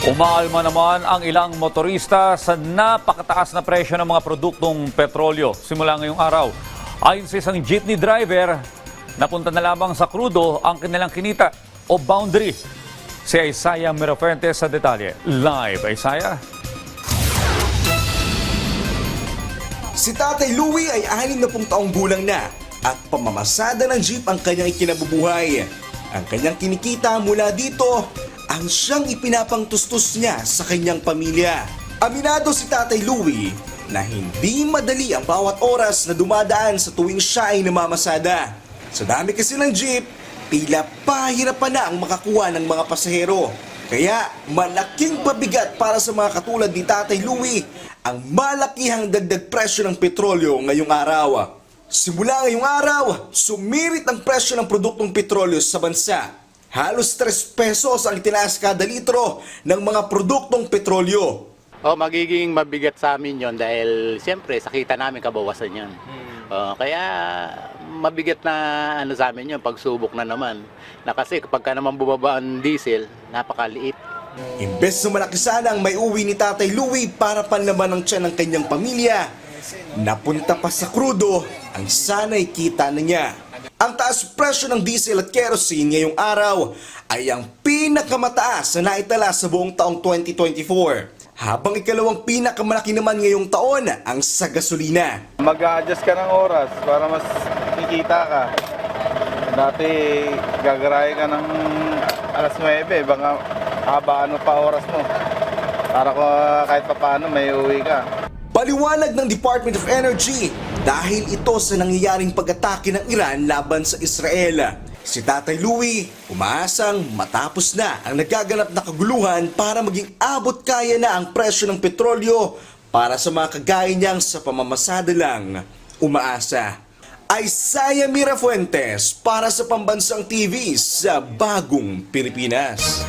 Umaalma naman ang ilang motorista sa napakataas na presyo ng mga produktong petrolyo simula ngayong araw. Ayon sa isang jeepney driver, napunta na lamang sa krudo ang kanilang kinita o boundary. Si Isaiah Mirafuentes sa detalye. Live, Isaiah. Si Tatay Louie ay 60 taong gulang na at pamamasada ng jeep ang kanyang ikinabubuhay. Ang kanyang kinikita mula dito ang siyang ipinapangtustos niya sa kanyang pamilya. Aminado si Tatay Louie na hindi madali ang bawat oras na dumadaan sa tuwing siya ay namamasada. Sa dami kasi ng jeep, tila pahirapan na ang makakuha ng mga pasahero. Kaya malaking pabigat para sa mga katulad ni Tatay Louie ang malakihang dagdag presyo ng petrolyo ngayong araw. Simula ngayong araw, sumirit ang presyo ng produktong petrolyo sa bansa. Halos 3 pesos ang itinaas kada litro ng mga produktong petrolyo. Oh, magiging mabigat sa amin yon dahil siyempre sakita namin kabawasan yon. Oh, kaya mabigat na ano sa amin yon pagsubok na naman. Na kasi kapag ka naman bumaba ang diesel, napakaliit. Imbes na malaki sana ang may uwi ni Tatay Louie para panlaman ng tiyan ng kanyang pamilya, napunta pa sa krudo ang sana'y kita na niya. Ang taas presyo ng diesel at kerosene ngayong araw ay ang pinakamataas na naitala sa buong taong 2024. Habang ikalawang pinakamalaki naman ngayong taon ang sa gasolina. Mag-a-adjust ka ng oras para mas kikita ka. Dati gagarahe ka ng alas 9, baka habaan mo pa oras mo. Para ko kahit pa paano may uwi ka. Paliwanag ng Department of Energy dahil ito sa nangyayaring pag-atake ng Iran laban sa Israel. Si Tatay Louie umaasang matapos na ang nagaganap na kaguluhan para maging abot kaya na ang presyo ng petrolyo para sa mga kagaya niyang sa pamamasada lang umaasa. Isaiah Mirafuentes para sa Pambansang TV sa Bagong Pilipinas.